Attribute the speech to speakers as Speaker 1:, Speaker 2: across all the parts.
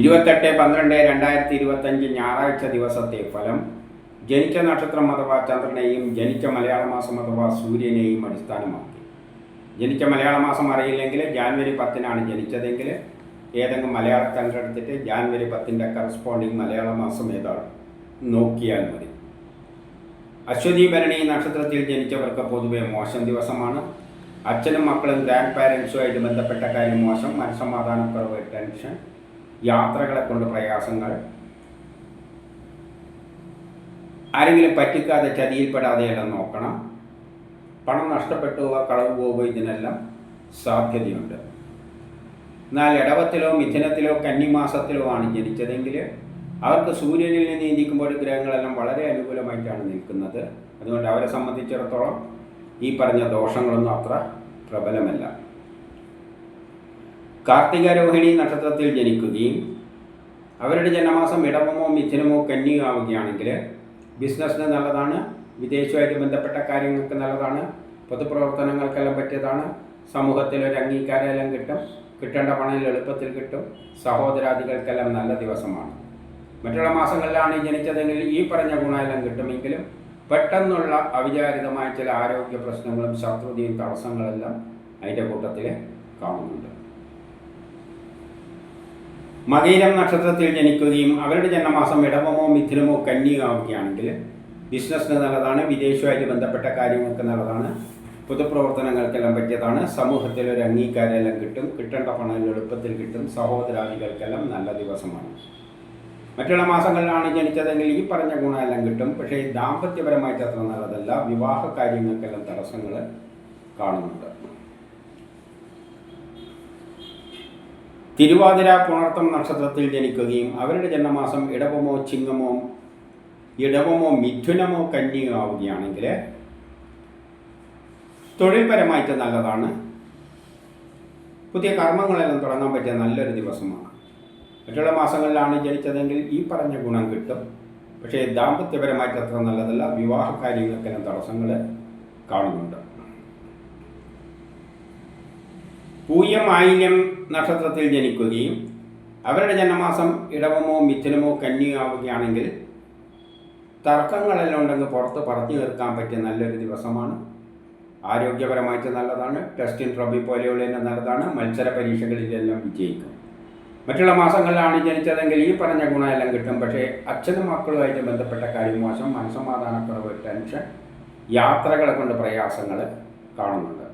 Speaker 1: ഇരുപത്തെട്ട് പന്ത്രണ്ട് രണ്ടായിരത്തി ഇരുപത്തഞ്ച് ഞായറാഴ്ച ദിവസത്തെ ഫലം ജനിച്ച നക്ഷത്രം അഥവാ ചന്ദ്രനെയും ജനിച്ച മലയാള മാസം അഥവാ സൂര്യനെയും അടിസ്ഥാനമാക്കി. ജനിച്ച മലയാള മാസം അറിയില്ലെങ്കിൽ ജാനുവരി പത്തിനാണ് ജനിച്ചതെങ്കിൽ ഏതെങ്കിലും മലയാള കണ്ടെടുത്തിട്ട് ജാനുവരി പത്തിന്റെ കറസ്പോണ്ടിങ് മലയാള മാസം ഏതാണ് നോക്കിയാൽ മതി. അശ്വതി ഭരണി നക്ഷത്രത്തിൽ ജനിച്ചവർക്ക് പൊതുവെ മോശം ദിവസമാണ്. അച്ഛനും മക്കളും ഗ്രാൻഡ് പാരൻസുമായിട്ട് ബന്ധപ്പെട്ട കാര്യം മോശം. മനസ്സമാധാനക്കുറവ് ടെൻഷൻ യാത്രകളെ കൊണ്ട് പ്രയാസങ്ങൾ. ആരെങ്കിലും പറ്റിക്കാതെ ചതിയിൽപ്പെടാതെയെല്ലാം നോക്കണം. പണം നഷ്ടപ്പെട്ടു പോവുക കളവ് പോവുക ഇതിനെല്ലാം സാധ്യതയുണ്ട്. എന്നാൽ ഇടവത്തിലോ മിഥുനത്തിലോ കന്നിമാസത്തിലോ ആണ് ജനിച്ചതെങ്കിൽ അവർക്ക് സൂര്യനിൽ നിന്ന് നീന്തിക്കുമ്പോൾ ഗ്രഹങ്ങളെല്ലാം വളരെ അനുകൂലമായിട്ടാണ് നിൽക്കുന്നത്. അതുകൊണ്ട് അവരെ സംബന്ധിച്ചിടത്തോളം ഈ പറഞ്ഞ ദോഷങ്ങളൊന്നും അത്ര പ്രബലമല്ല. കാർത്തിക രോഹിണി നക്ഷത്രത്തിൽ ജനിക്കുകയും അവരുടെ ജന്മമാസം ഇടവമോ മിഥുനമോ കന്നിയോ ആവുകയാണെങ്കിൽ ബിസിനസ്സിന് നല്ലതാണ് വിദേശവുമായിട്ട് ബന്ധപ്പെട്ട കാര്യങ്ങൾക്ക് നല്ലതാണ് പൊതുപ്രവർത്തനങ്ങൾക്കെല്ലാം പറ്റിയതാണ് സമൂഹത്തിൽ ഒരു അംഗീകാരമെല്ലാം കിട്ടും കിട്ടേണ്ട പണം എളുപ്പത്തിൽ കിട്ടും സഹോദരാദികൾക്കെല്ലാം നല്ല ദിവസമാണ്. മറ്റുള്ള മാസങ്ങളിലാണ് ജനിച്ചതെങ്കിൽ ഈ പറഞ്ഞ ഗുണമെല്ലാം കിട്ടുമെങ്കിലും പെട്ടെന്നുള്ള അവിചാരിതമായ ചില ആരോഗ്യ പ്രശ്നങ്ങളും ശത്രുതയും തടസ്സങ്ങളെല്ലാം അതിന്റെ കൂട്ടത്തിൽ കാണുന്നുണ്ട്. മകീരം നക്ഷത്രത്തിൽ ജനിക്കുകയും അവരുടെ ജന്മമാസം ഇടവമോ മിഥുനമോ കന്നിയോ ആവുകയാണെങ്കിൽ ബിസിനസ്സിന് നല്ലതാണ് വിദേശവുമായിട്ട് ബന്ധപ്പെട്ട കാര്യങ്ങൾക്ക് നല്ലതാണ് പൊതുപ്രവർത്തനങ്ങൾക്കെല്ലാം പറ്റിയതാണ് സമൂഹത്തിൽ ഒരു അംഗീകാരമെല്ലാം കിട്ടും കിട്ടേണ്ട പണം എളുപ്പത്തിൽ കിട്ടും സഹോദരാദികൾക്കെല്ലാം നല്ല ദിവസമാണ്. മറ്റുള്ള മാസങ്ങളിലാണ് ജനിച്ചതെങ്കിൽ ഈ പറഞ്ഞ ഗുണമെല്ലാം കിട്ടും പക്ഷേ ദാമ്പത്യപരമായിട്ട് അത്ര നല്ലതല്ല വിവാഹ കാര്യങ്ങൾക്കെല്ലാം തടസ്സങ്ങൾ കാണുന്നുണ്ട്. തിരുവാതിര പുണർത്തം നക്ഷത്രത്തിൽ ജനിക്കുകയും അവരുടെ ജന്മമാസം ഇടവമോ ചിങ്ങമോ ഇടവമോ മിഥുനമോ കന്നിയോ ആവുകയാണെങ്കിൽ തൊഴിൽപരമായിട്ട് നല്ലതാണ്. പുതിയ കർമ്മങ്ങളെല്ലാം തുടങ്ങാൻ പറ്റിയ നല്ലൊരു ദിവസമാണ്. മറ്റുള്ള മാസങ്ങളിലാണ് ജനിച്ചതെങ്കിൽ ഈ പറഞ്ഞ ഗുണം കിട്ടും. പക്ഷേ ദാമ്പത്യപരമായിട്ട് അത്ര നല്ലതല്ല. വിവാഹ കാര്യങ്ങൾക്കെല്ലാം തടസ്സങ്ങൾ കാണുന്നുണ്ട്. പൂയം നക്ഷത്രത്തിൽ ജനിക്കുകയും അവരുടെ ജന്മമാസം ഇടവമോ മിഥുനമോ കന്നിയോ ആവുകയാണെങ്കിൽ തർക്കങ്ങളെല്ലാം ഉണ്ടെങ്കിൽ പുറത്ത് പറഞ്ഞു തീർക്കാൻ പറ്റിയ നല്ലൊരു ദിവസമാണ്. ആരോഗ്യപരമായിട്ട് നല്ലതാണ്. ടെസ്റ്റിൻ ട്രോഫി പോലെയുള്ള നല്ലതാണ്. മത്സര പരീക്ഷകളിലെല്ലാം വിജയിക്കും. മറ്റുള്ള മാസങ്ങളിലാണ് ജനിച്ചതെങ്കിൽ ഈ പറഞ്ഞ ഗുണമെല്ലാം കിട്ടും. പക്ഷേ അച്ഛനും മക്കളുമായിട്ട് ബന്ധപ്പെട്ട കാര്യം മോശം. മനസ്സമാധാനക്കുറവ് ടെൻഷൻ യാത്രകളെ കൊണ്ട് പ്രയാസങ്ങൾ കാണുന്നുണ്ട്.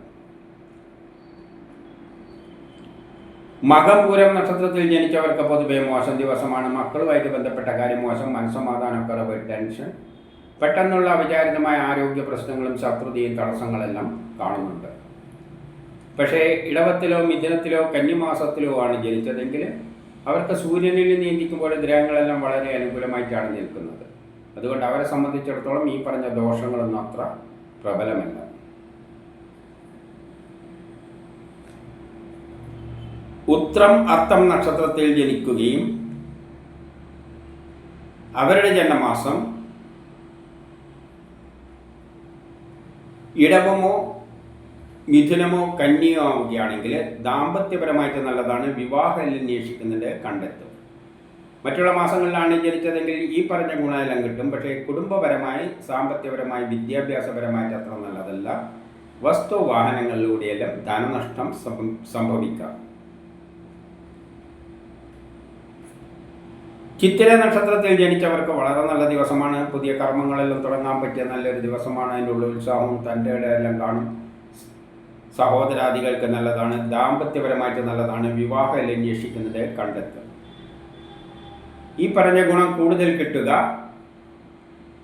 Speaker 1: മകപൂരം നക്ഷത്രത്തിൽ ജനിച്ചവർക്ക് പൊതുവെ മോശം ദിവസമാണ്. മക്കളുമായിട്ട് ബന്ധപ്പെട്ട കാര്യം മോശം. മനസ്സമാധാനക്കുറവ് ടെൻഷൻ. പെട്ടെന്നുള്ള അവിചാരിതമായ ആരോഗ്യ പ്രശ്നങ്ങളും ശത്രുതയും തടസ്സങ്ങളെല്ലാം കാണുന്നുണ്ട്. പക്ഷേ ഇടവത്തിലോ മിഥുനത്തിലോ കന്നിമാസത്തിലോ ആണ് ജനിച്ചതെങ്കിൽ അവർക്ക് സൂര്യനിൽ നീന്തിക്കുമ്പോൾ ഗ്രഹങ്ങളെല്ലാം വളരെ അനുകൂലമായിട്ടാണ് നിൽക്കുന്നത്. അതുകൊണ്ട് അവരെ സംബന്ധിച്ചിടത്തോളം ഈ പറഞ്ഞ ദോഷങ്ങളൊന്നും അത്ര പ്രബലമല്ല. ഉത്രം അത്തം നക്ഷത്രത്തിൽ ജനിക്കുകയും അവരുടെ ജന്മമാസം ഇടവമോ മിഥുനമോ കന്യോ ആവുകയാണെങ്കിൽ ദാമ്പത്യപരമായിട്ട് നല്ലതാണ്. വിവാഹം അന്വേഷിക്കുന്നതിന്റെ കണ്ടെത്തും മറ്റുള്ള മാസങ്ങളിലാണ് ജനിച്ചതെങ്കിൽ ഈ പറഞ്ഞ ഗുണമെല്ലാം കിട്ടും. പക്ഷേ കുടുംബപരമായി സാമ്പത്തികപരമായി വിദ്യാഭ്യാസപരമായിട്ട് അത്ര നല്ലതല്ല. വസ്തു വാഹനങ്ങളിലൂടെയെല്ലാം ധനനഷ്ടം സംഭവിക്കാം. ചിത്തിര നക്ഷത്രത്തിൽ ജനിച്ചവർക്ക് വളരെ നല്ല ദിവസമാണ്. പുതിയ കർമ്മങ്ങളെല്ലാം തുടങ്ങാൻ പറ്റിയ നല്ലൊരു ദിവസമാണ്. അതിന്റെ ഉള്ളിൽ ഉത്സാഹവും തന്റെ എല്ലാം കാണും. സഹോദരാദികൾക്ക് നല്ലതാണ്. ദാമ്പത്യപരമായിട്ട് നല്ലതാണ്. വിവാഹം അന്വേഷിക്കുന്നത് കണ്ടെത്തുക. ഈ പറഞ്ഞ ഗുണം കൂടുതൽ കിട്ടുക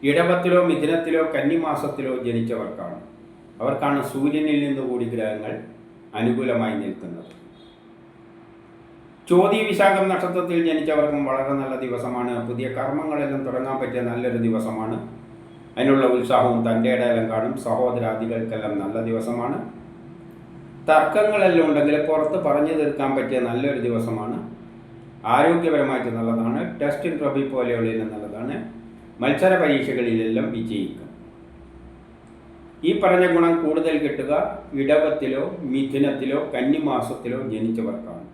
Speaker 1: ഇടവത്തിലോ മിഥുനത്തിലോ കന്നിമാസത്തിലോ ജനിച്ചവർക്കാണ്. അവർക്കാണ് സൂര്യനിൽ നിന്ന് കൂടി ഗ്രഹങ്ങൾ അനുകൂലമായി നിൽക്കുന്നത്. ചോതി വിശാഖം നക്ഷത്രത്തിൽ ജനിച്ചവർക്കും വളരെ നല്ല ദിവസമാണ്. പുതിയ കർമ്മങ്ങളെല്ലാം തുടങ്ങാൻ പറ്റിയ നല്ലൊരു ദിവസമാണ്. അതിനുള്ള ഉത്സാഹവും തന്റെ ഇടയിലും കാണും. സഹോദരാദികൾക്കെല്ലാം നല്ല ദിവസമാണ്. തർക്കങ്ങളെല്ലാം ഉണ്ടെങ്കിൽ പുറത്ത് പറഞ്ഞു തീർക്കാൻ പറ്റിയ നല്ലൊരു ദിവസമാണ്. ആരോഗ്യപരമായിട്ട് നല്ലതാണ്. ടെസ്റ്റിൻ ട്രോഫി പോലെയുള്ളതിലും നല്ലതാണ്. മത്സര പരീക്ഷകളിലെല്ലാം വിജയിക്കും. ഈ പറഞ്ഞ ഗുണം കൂടുതൽ കിട്ടുക ഇടവത്തിലോ മിഥുനത്തിലോ കന്നിമാസത്തിലോ ജനിച്ചവർക്കാണ്.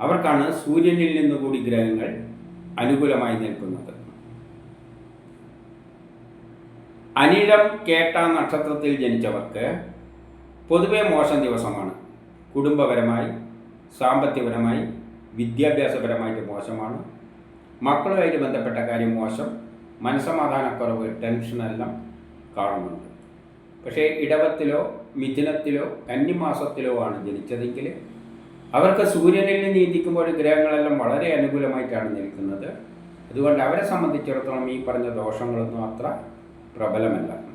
Speaker 1: അവർക്കാണ് സൂര്യനിൽ നിന്ന് കൂടി ഗ്രഹങ്ങൾ അനുകൂലമായി നിൽക്കുന്നത്. അനിഴം കേട്ട നക്ഷത്രത്തിൽ ജനിച്ചവർക്ക് പൊതുവെ മോശം ദിവസമാണ്. കുടുംബപരമായി സാമ്പത്തികപരമായി വിദ്യാഭ്യാസപരമായിട്ട് മോശമാണ്. മക്കളുമായിട്ട് ബന്ധപ്പെട്ട കാര്യം മോശം. മനസ്സമാധാനക്കുറവ് ടെൻഷനെല്ലാം കാണുന്നുണ്ട്. പക്ഷേ ഇടവത്തിലോ മിഥുനത്തിലോ കന്നിമാസത്തിലോ ആണ് ജനിച്ചതെങ്കിൽ അവർക്ക് സൂര്യനിൽ നിന്ന് നീന്തിക്കുമ്പോൾ ഗ്രഹങ്ങളെല്ലാം വളരെ അനുകൂലമായിട്ടാണ് നിൽക്കുന്നത്. അതുകൊണ്ട് അവരെ സംബന്ധിച്ചിടത്തോളം ഈ പറഞ്ഞ ദോഷങ്ങളൊന്നും അത്ര പ്രബലമല്ല.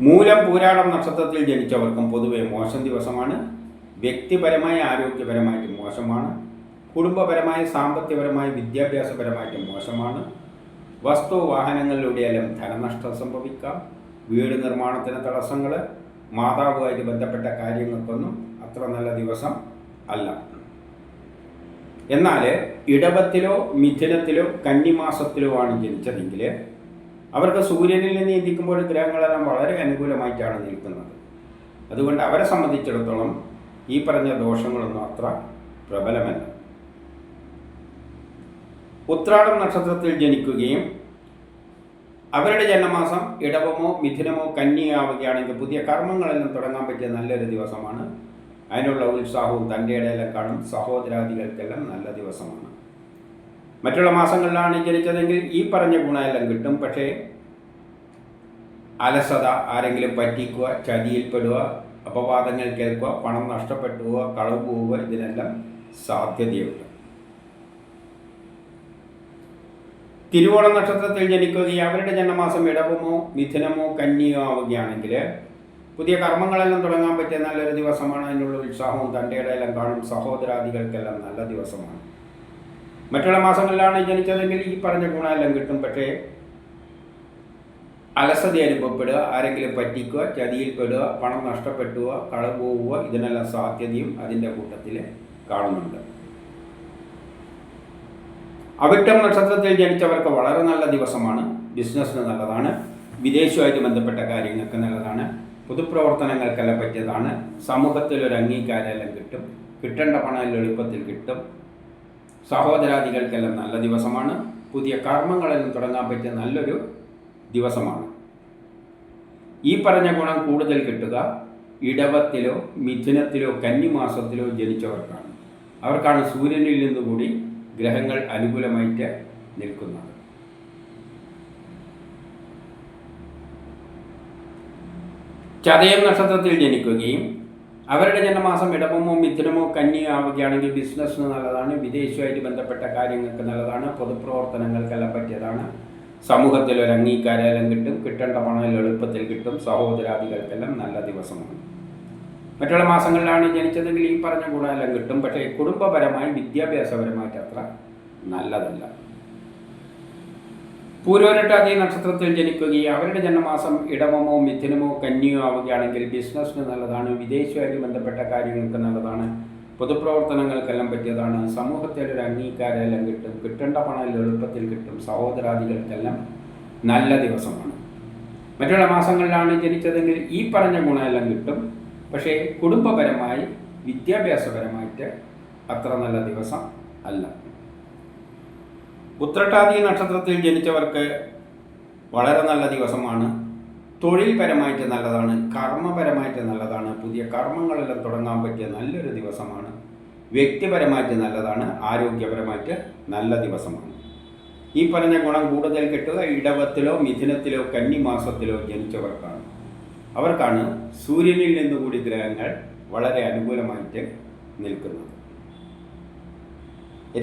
Speaker 1: മൂലം പൂരാടം നക്ഷത്രത്തിൽ ജനിച്ചവർക്കും പൊതുവെ മോശം ദിവസമാണ്. വ്യക്തിപരമായി ആരോഗ്യപരമായിട്ട് മോശമാണ്. കുടുംബപരമായി സാമ്പത്തികപരമായി വിദ്യാഭ്യാസപരമായിട്ട് മോശമാണ്. വസ്തു വാഹനങ്ങളിലൂടെയെല്ലാം ധനനഷ്ടം സംഭവിക്കാം. വീട് നിർമ്മാണത്തിന് തടസ്സങ്ങൾ മാതാവുമായിട്ട് ബന്ധപ്പെട്ട കാര്യങ്ങൾക്കൊന്നും അത്ര നല്ല ദിവസം അല്ല. എന്നാൽ ഇടവത്തിലോ മിഥുനത്തിലോ കന്നിമാസത്തിലോ ആണ് ജനിച്ചതെങ്കിൽ അവർക്ക് സൂര്യനിൽ നിന്ന് എത്തിക്കുമ്പോൾ ഗ്രഹങ്ങളെല്ലാം വളരെ അനുകൂലമായിട്ടാണ് നിൽക്കുന്നത്. അതുകൊണ്ട് അവരെ സംബന്ധിച്ചിടത്തോളം ഈ പറഞ്ഞ ദോഷങ്ങളൊന്നും അത്ര പ്രബലമല്ല. ഉത്രാടം നക്ഷത്രത്തിൽ ജനിക്കുകയും അവരുടെ ജന്മമാസം ഇടവമോ മിഥുനമോ കന്നിയാവുകയാണെങ്കിൽ പുതിയ കർമ്മങ്ങളെല്ലാം തുടങ്ങാൻ പറ്റിയ നല്ലൊരു ദിവസമാണ്. അതിനുള്ള ഉത്സാഹവും തന്റെ ഇടയിലും കാണും. സഹോദരാദികൾക്കെല്ലാം നല്ല ദിവസമാണ്. മറ്റുള്ള മാസങ്ങളിലാണ് ജനിച്ചതെങ്കിൽ ഈ പറഞ്ഞ ഗുണമെല്ലാം കിട്ടും. പക്ഷേ അലസത ആരെങ്കിലും പറ്റിക്കുക ചതിയിൽപ്പെടുക അപവാദങ്ങൾ കേൾക്കുക പണം നഷ്ടപ്പെട്ടുക കളവ് പോവുക ഇതിനെല്ലാം സാധ്യതയുണ്ട്. തിരുവോണ നക്ഷത്രത്തിൽ ജനിക്കുകയും അവരുടെ ജന്മമാസം ഇടവമോ മിഥുനമോ കന്നിയോ ആവുകയാണെങ്കിൽ പുതിയ കർമ്മങ്ങളെല്ലാം തുടങ്ങാൻ പറ്റിയ നല്ലൊരു ദിവസമാണ്. അതിനുള്ള ഉത്സാഹവും തന്റെ എല്ലാം കാണും. സഹോദരാദികൾക്കെല്ലാം നല്ല ദിവസമാണ്. മറ്റുള്ള മാസങ്ങളിലാണ് ജനിച്ചതെങ്കിൽ ഈ പറഞ്ഞ ഗുണമെല്ലാം കിട്ടും. പക്ഷേ അലസത അനുഭവപ്പെടുക ആരെങ്കിലും പറ്റിക്കുക ചതിയിൽപ്പെടുക പണം നഷ്ടപ്പെട്ടുക കളവ് പോവുക ഇതിനെല്ലാം സാധ്യതയും അതിന്റെ കൂട്ടത്തിൽ കാണുന്നുണ്ട്. അവിട്ടം നക്ഷത്രത്തിൽ ജനിച്ചവർക്ക് വളരെ നല്ല ദിവസമാണ്. ബിസിനസ്സിന് നല്ലതാണ്. വിദേശവുമായിട്ട് ബന്ധപ്പെട്ട കാര്യങ്ങൾക്ക് നല്ലതാണ്. പൊതുപ്രവർത്തനങ്ങൾക്കെല്ലാം പറ്റിയതാണ്. സമൂഹത്തിൽ ഒരു അംഗീകാരമെല്ലാം കിട്ടും. കിട്ടേണ്ട പണം എളുപ്പത്തിൽ കിട്ടും. സഹോദരാദികൾക്കെല്ലാം നല്ല ദിവസമാണ്. പുതിയ കർമ്മങ്ങളെല്ലാം തുടങ്ങാൻ പറ്റിയ നല്ലൊരു ദിവസമാണ്. ഈ പറഞ്ഞ ഗുണം കൂടുതൽ കിട്ടുക ഇടവത്തിലോ മിഥുനത്തിലോ കന്നിമാസത്തിലോ ജനിച്ചവർക്കാണ്. അവർക്കാണ് സൂര്യനിൽ നിന്നുകൂടി ഗ്രഹങ്ങൾ അനുകൂലമായിട്ട് നിൽക്കുന്നത്. ചതയം നക്ഷത്രത്തിൽ ജനിക്കുകയും അവരുടെ ജന്മമാസം ഇടമമോ മിഥുനമോ കന്യോ ആവുകയാണെങ്കിൽ ബിസിനസ്സിന് നല്ലതാണ് വിദേശവുമായിട്ട് ബന്ധപ്പെട്ട കാര്യങ്ങൾക്ക് നല്ലതാണ് പൊതുപ്രവർത്തനങ്ങൾക്കെല്ലാം പറ്റിയതാണ്. സമൂഹത്തിൽ ഒരു അംഗീകാരം കിട്ടും കിട്ടേണ്ട പണം എളുപ്പത്തിൽ കിട്ടും സഹോദരാദികൾക്കെല്ലാം നല്ല ദിവസമാണ്. മറ്റുള്ള മാസങ്ങളിലാണ് ജനിച്ചതെങ്കിൽ ഈ പറഞ്ഞ ഗുണമെല്ലാം കിട്ടും. പക്ഷേ കുടുംബപരമായി വിദ്യാഭ്യാസപരമായിട്ട് അത്ര നല്ലതല്ല. പൂരോരട്ടാതി നക്ഷത്രത്തിൽ ജനിക്കുകയും അവരുടെ ജന്മമാസം ഇടമമോ മിഥുനമോ കന്യോ ആവുകയാണെങ്കിൽ ബിസിനസ്സിന് നല്ലതാണ് വിദേശവുമായി ബന്ധപ്പെട്ട കാര്യങ്ങൾക്ക് നല്ലതാണ് പൊതുപ്രവർത്തനങ്ങൾക്കെല്ലാം പറ്റിയതാണ് സമൂഹത്തിൽ ഒരു അംഗീകാരമെല്ലാം കിട്ടും കിട്ടേണ്ട പണം എളുപ്പത്തിൽ കിട്ടും സഹോദരാദികൾക്കെല്ലാം നല്ല ദിവസമാണ്. മറ്റുള്ള മാസങ്ങളിലാണ് ജനിച്ചതെങ്കിൽ ഈ പറഞ്ഞ ഗുണമെല്ലാം കിട്ടും. പക്ഷേ കുടുംബപരമായി വിദ്യാഭ്യാസപരമായിട്ട് അത്ര നല്ല ദിവസം അല്ല. ഉത്രട്ടാതി നക്ഷത്രത്തിൽ ജനിച്ചവർക്ക് വളരെ നല്ല ദിവസമാണ്. തൊഴിൽപരമായിട്ട് നല്ലതാണ് കർമ്മപരമായിട്ട് നല്ലതാണ് പുതിയ കർമ്മങ്ങളെല്ലാം തുടങ്ങാൻ പറ്റിയ നല്ലൊരു ദിവസമാണ്. വ്യക്തിപരമായിട്ട് നല്ലതാണ് ആരോഗ്യപരമായിട്ട് നല്ല ദിവസമാണ്. ഈ പറഞ്ഞ ഗുണം കൂടുതൽ കിട്ടുക ഇടവത്തിലോ മിഥുനത്തിലോ കന്നിമാസത്തിലോ ജനിച്ചവർക്കാണ്. അവർക്കാണ് സൂര്യനിൽ നിന്നുകൂടി ഗ്രഹങ്ങൾ വളരെ അനുകൂലമായിട്ട് നിൽക്കുന്നത്.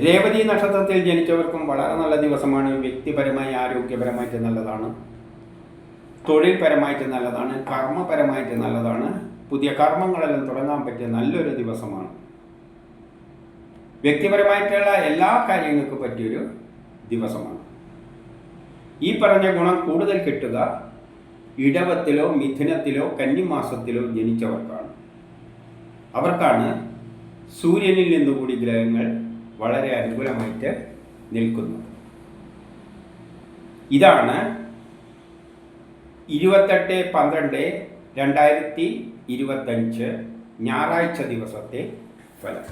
Speaker 1: രേവതി നക്ഷത്രത്തിൽ ജനിച്ചവർക്കും വളരെ നല്ല ദിവസമാണ്. വ്യക്തിപരമായി ആരോഗ്യപരമായിട്ട് നല്ലതാണ്. തൊഴിൽപരമായിട്ട് നല്ലതാണ്. കർമ്മപരമായിട്ട് നല്ലതാണ്. പുതിയ കർമ്മങ്ങളെല്ലാം തുടങ്ങാൻ പറ്റിയ നല്ലൊരു ദിവസമാണ്. വ്യക്തിപരമായിട്ടുള്ള എല്ലാ കാര്യങ്ങൾക്കും പറ്റിയൊരു ദിവസമാണ്. ഈ പറഞ്ഞ ഗുണം കൂടുതൽ കിട്ടുക ഇടവത്തിലോ മിഥുനത്തിലോ കന്നിമാസത്തിലോ ജനിച്ചവർക്കാണ്. അവർക്കാണ് സൂര്യനിൽ നിന്നുകൂടി ഗ്രഹങ്ങൾ വളരെ അനുകൂലമായിട്ട് നിൽക്കുന്നത്. ഇതാണ് ഇരുപത്തെട്ട് പന്ത്രണ്ട് രണ്ടായിരത്തി ഇരുപത്തഞ്ച് ഞായറാഴ്ച ദിവസത്തെ ഫലം.